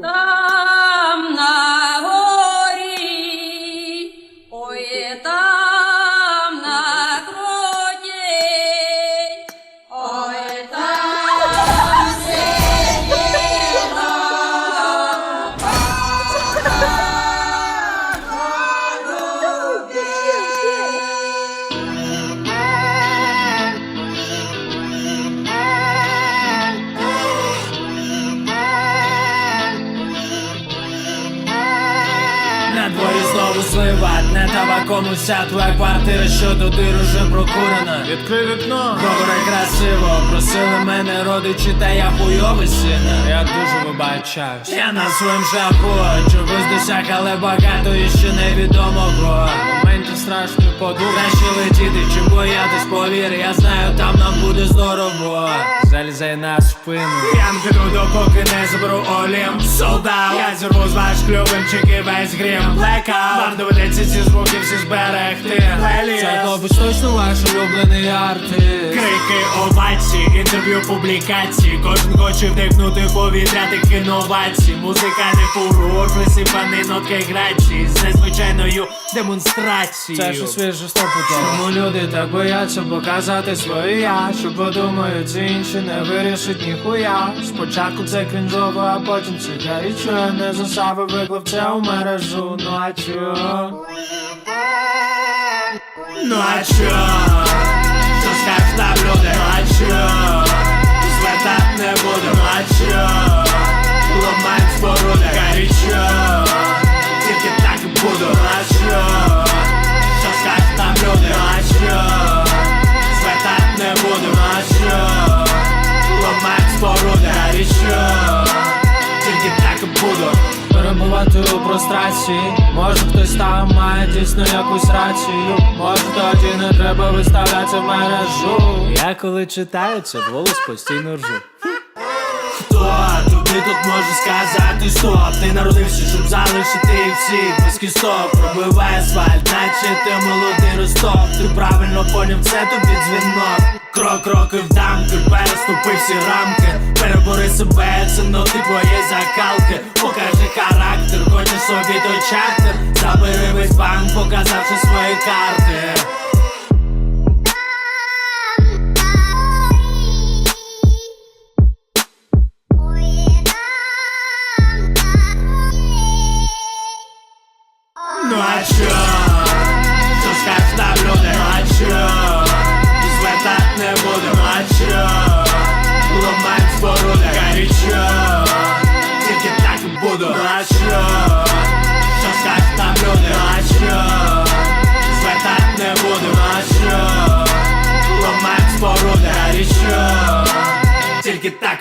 哈 знову слива, не табаком уся твоя квартира, що до дир уже прокурена. Відкрий вікно. Добре, красиво, просили мене родичі, та я хуйовий сина. Я дуже вибачаюсь. Я на своїм шляху, чогось досяг, але багато і ще невідомого. Моменті страшні подумки. Краще летіти, чим боятись, повір, я знаю, там нам буде здорово. Залізай на спину. Я не піду, допоки не заберу Олімп Солдат Я зірву з ваш клювим, чеки весь грім Blackout Вам доведеться ці звуки всі зберегти Це хлопець точно ваш улюблений артист. Крики, овації, інтерв'ю, публікації Кожен хоче вдихнути повітря тих інновацій Музикальний фурор, присипаний нотки грації З незвичайною демонстрацією Це щось свіже стопудово. Чому люди так бояться показати своє я? Що подумають інші не вирішить ніхуя. Спочатку це крінжово, а потім це гарячо. Не засави виклав це у мережу. Ну а чо? Ну а чо? Що скажеш там люди? Споруди, Тільки так і буду Перебувати у прострації. Може хтось там має дійсно якусь рацію. Може тоді не треба виставляти в мережу. Я коли читаю це голос постійно ржу. Хто тобі тут може сказати стоп? Ти народився, щоб залишити їх всіх без кісток Пробиває асфальт, наче ти молодий росток Ти правильно поняв, це тобі дзвінок Крок, кроки в дамки, переступи всі рамки Перебори себе, це ноти твоєї закалки Покажи характер, хочеш собі той чартер Забери весь банк, показавши свої карти Ну а чо? Що скажеш там люди?